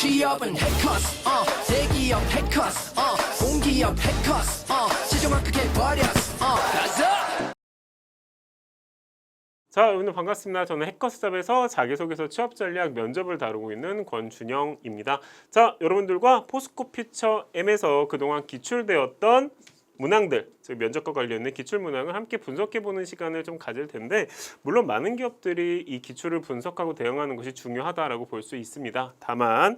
취업은 해커스 어. 대기업 해커스 어. 공기업 해커스 어. 최종학 크게 버렸어 어. 가자! 자, 여러분들 반갑습니다. 저는 해커스잡에서 자기소개서 취업 전략 면접을 다루고 있는 권준영입니다. 자, 여러분들과 포스코 퓨처 M에서 그동안 기출되었던 문항들, 즉 면접과 관련된 기출 문항을 함께 분석해 보는 시간을 좀 가질 텐데 물론 많은 기업들이 이 기출을 분석하고 대응하는 것이 중요하다라고 볼 수 있습니다. 다만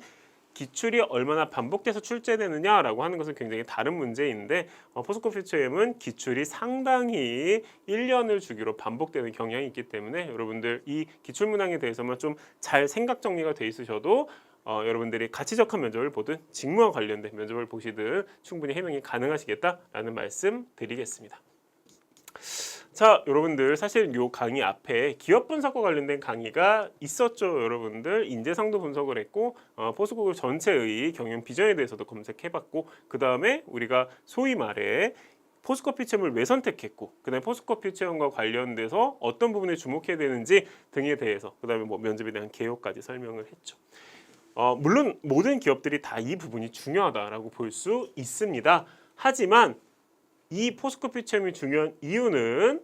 기출이 얼마나 반복돼서 출제되느냐라고 하는 것은 굉장히 다른 문제인데 어, 포스코 퓨처엠은 기출이 상당히 1년을 주기로 반복되는 경향이 있기 때문에 여러분들 이 기출 문항에 대해서만 좀 잘 생각 정리가 돼 있으셔도 어, 여러분들이 가치적한 면접을 보든 직무와 관련된 면접을 보시든 충분히 해명이 가능하시겠다라는 말씀 드리겠습니다. 자, 여러분들 사실 요 강의 앞에 기업 분석과 관련된 강의가 있었죠, 여러분들. 인재상도 분석을 했고 어, 포스코 전체의 경영 비전에 대해서도 검색해봤고 그 다음에 우리가 소위 말해 포스코피 체험을 왜 선택했고 그다음에 포스코피 체험과 관련돼서 어떤 부분에 주목해야 되는지 등에 대해서 그다음에 뭐 면접에 대한 개요까지 설명을 했죠. 어, 물론 모든 기업들이 다 이 부분이 중요하다라고 볼 수 있습니다. 하지만 이 포스코피 체험이 중요한 이유는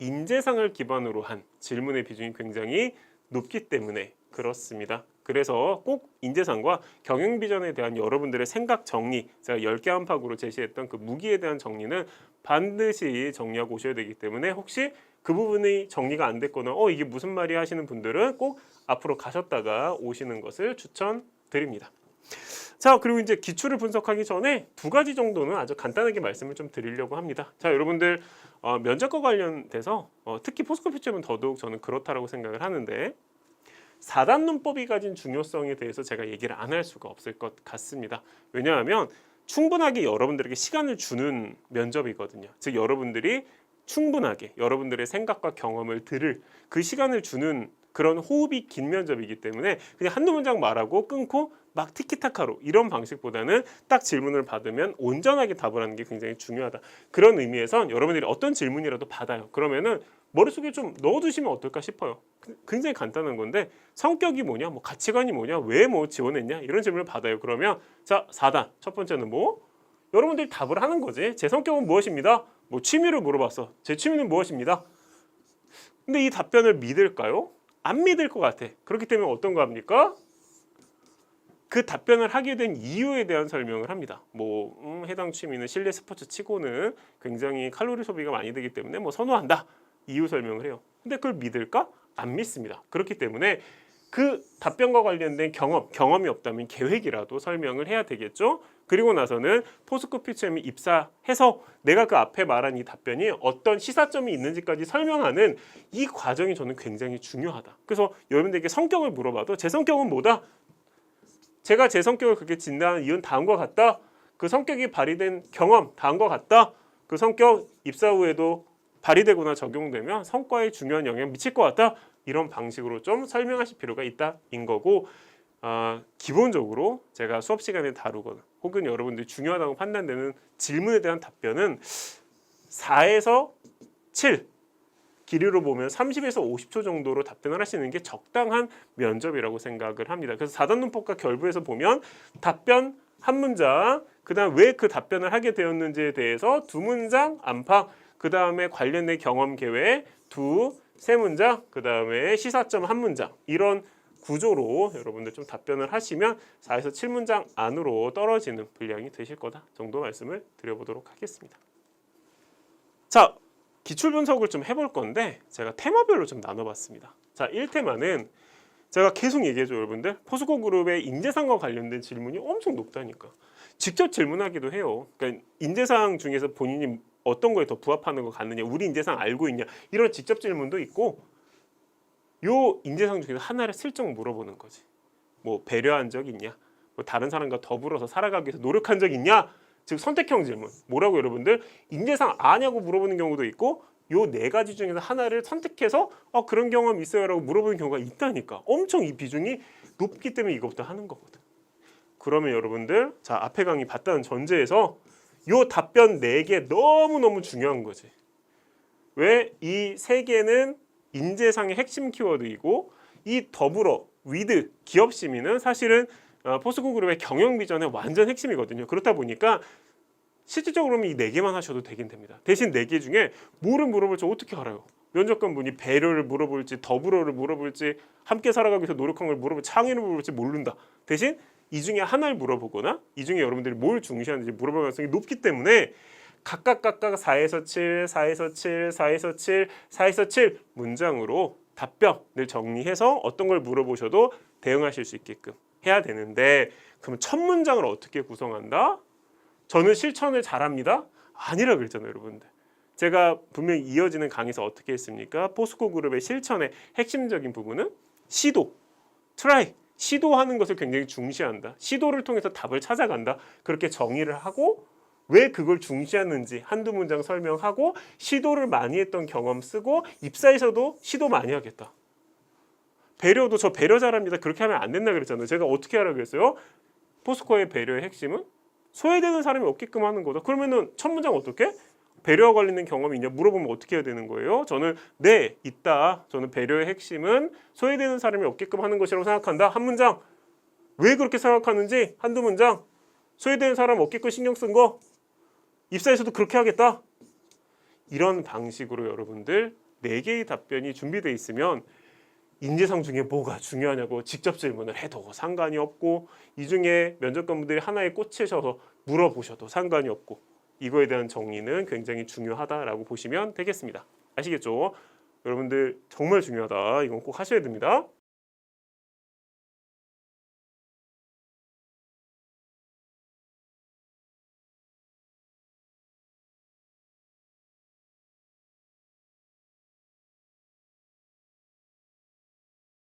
인재상을 기반으로 한 질문의 비중이 굉장히 높기 때문에 그렇습니다. 그래서 꼭 인재상과 경영 비전에 대한 여러분들의 생각 정리, 제가 10개 안팎으로 제시했던 그 무기에 대한 정리는 반드시 정리하고 오셔야 되기 때문에 혹시 그 부분이 정리가 안 됐거나 어 이게 무슨 말이 하시는 분들은 꼭 앞으로 가셨다가 오시는 것을 추천드립니다. 자 그리고 이제 기출을 분석하기 전에 두 가지 정도는 아주 간단하게 말씀을 좀 드리려고 합니다. 자 여러분들 어, 면접과 관련돼서 어, 특히 포스코피점은 더더욱 저는 그렇다라고 생각을 하는데 사단 문법이 가진 중요성에 대해서 제가 얘기를 안 할 수가 없을 것 같습니다. 왜냐하면 충분하게 여러분들에게 시간을 주는 면접이거든요. 즉 여러분들이 충분하게 여러분들의 생각과 경험을 들을 그 시간을 주는 그런 호흡이 긴 면접이기 때문에 그냥 한두 문장 말하고 끊고 막 티키타카로 이런 방식보다는 딱 질문을 받으면 온전하게 답을 하는 게 굉장히 중요하다. 그런 의미에선 여러분들이 어떤 질문이라도 받아요. 그러면은 머릿속에 좀 넣어두시면 어떨까 싶어요. 그- 굉장히 간단한 건데 성격이 뭐냐, 뭐 가치관이 뭐냐, 왜 뭐 지원했냐 이런 질문을 받아요. 그러면 자 4단 첫 번째는 뭐 여러분들이 답을 하는 거지. 제 성격은 무엇입니다. 뭐 취미를 물어봤어. 제 취미는 무엇입니다. 근데 이 답변을 믿을까요? 안 믿을 것 같아. 그렇기 때문에 어떤 거 합니까? 그 답변을 하게 된 이유에 대한 설명을 합니다. 뭐 음, 해당 취미는 실내 스포츠 치고는 굉장히 칼로리 소비가 많이 되기 때문에 뭐 선호한다. 이유 설명을 해요. 근데 그걸 믿을까? 안 믿습니다. 그렇기 때문에 그 답변과 관련된 경험, 경험이 없다면 계획이라도 설명을 해야 되겠죠. 그리고 나서는 포스코 피처엠이 입사해서 내가 그 앞에 말한 이 답변이 어떤 시사점이 있는지까지 설명하는 이 과정이 저는 굉장히 중요하다. 그래서 여러분들에게 성격을 물어봐도 제 성격은 뭐다? 제가 제 성격을 그렇게 진단한 이유는 다음과 같다. 그 성격이 발휘된 경험 다음과 같다. 그 성격 입사 후에도 발휘되거나 적용되면 성과에 중요한 영향 미칠 것 같다. 이런 방식으로 좀 설명하실 필요가 있다인 거고 아, 기본적으로 제가 수업 시간에 다루거나 혹은 여러분들이 중요하다고 판단되는 질문에 대한 답변은 4에서 7 길이로 보면 30에서 50초 정도로 답변을 하시는 게 적당한 면접이라고 생각을 합니다. 그래서 4단 문법과 결부해서 보면 답변 한 문장, 그다음 왜 그 답변을 하게 되었는지에 대해서 두 문장 안팎, 그다음에 관련된 경험 계획 두 세 문장, 그 다음에 시사점 한 문장 이런 구조로 여러분들 좀 답변을 하시면 4에서 7문장 안으로 떨어지는 분량이 되실 거다 정도 말씀을 드려보도록 하겠습니다. 자, 기출 분석을 좀 해볼 건데 제가 테마별로 좀 나눠봤습니다. 자, 1테마는 제가 계속 얘기해줘 여러분들 포스코 그룹의 인재상과 관련된 질문이 엄청 높다니까 직접 질문하기도 해요. 그러니까 인재상 중에서 본인이 어떤 거에 더 부합하는 거 같느냐, 우리 인재상 알고 있냐 이런 직접 질문도 있고 요 인재상 중에서 하나를 슬쩍 물어보는 거지. 뭐 배려한 적 있냐? 뭐 다른 사람과 더불어서 살아가기 위해서 노력한 적 있냐? 즉 선택형 질문. 뭐라고 여러분들 인재상 아냐고 물어보는 경우도 있고 요 네 가지 중에서 하나를 선택해서 어 그런 경험 있어요라고 물어보는 경우가 있다니까. 엄청 이 비중이 높기 때문에 이것부터 하는 거거든. 그러면 여러분들 자 앞에 강의 봤다는 전제에서 요 답변 네 개 너무너무 중요한 거지. 왜 이 세 개는 인재상의 핵심 키워드이고 이 더불어 위드 기업 시민은 사실은 어, 포스코 그룹의 경영 비전의 완전 핵심이거든요. 그렇다 보니까 실질적으로는 이 네 개만 하셔도 되긴 됩니다. 대신 네 개 중에 뭐를 물어볼지 어떻게 알아요? 면접관 분이 배려를 물어볼지 더불어를 물어볼지 함께 살아가기 위해서 노력한 걸 물어볼지 창의를 물어볼지 모른다. 대신 이 중에 하나를 물어보거나 이 중에 여러분들이 뭘 중시하는지 물어볼 가능성이 높기 때문에 각각 각각 4에서 7, 4에서 7, 4에서 7, 4에서 7 문장으로 답변을 정리해서 어떤 걸 물어보셔도 대응하실 수 있게끔 해야 되는데 그럼 첫 문장을 어떻게 구성한다? 저는 실천을 잘합니다. 아니라 그랬잖아요, 여러분들. 제가 분명히 이어지는 강의에서 어떻게 했습니까? 포스코 그룹의 실천의 핵심적인 부분은 시도, 트라이, 시도하는 것을 굉장히 중시한다. 시도를 통해서 답을 찾아간다. 그렇게 정의를 하고 왜 그걸 중시하는지 한두 문장 설명하고 시도를 많이 했던 경험 쓰고 입사에서도 시도 많이 하겠다. 배려도 저 배려 잘합니다. 그렇게 하면 안 된다 그랬잖아요. 제가 어떻게 하라 그랬어요? 포스코의 배려의 핵심은 소외되는 사람이 없게끔 하는 거다. 그러면은 첫 문장 어떻게? 배려와 관련된 경험이 있냐 물어보면 어떻게 해야 되는 거예요? 저는 네 있다. 저는 배려의 핵심은 소외되는 사람이 없게끔 하는 것이라고 생각한다. 한 문장. 왜 그렇게 생각하는지 한두 문장. 소외되는 사람 없게끔 신경 쓴 거. 입사에서도 그렇게 하겠다. 이런 방식으로 여러분들 네 개의 답변이 준비되어 있으면 인재상 중에 뭐가 중요하냐고 직접 질문을 해도 상관이 없고 이 중에 면접관분들이 하나에 꽂히셔서 물어보셔도 상관이 없고 이거에 대한 정리는 굉장히 중요하다라고 보시면 되겠습니다. 아시겠죠? 여러분들 정말 중요하다. 이건 꼭 하셔야 됩니다.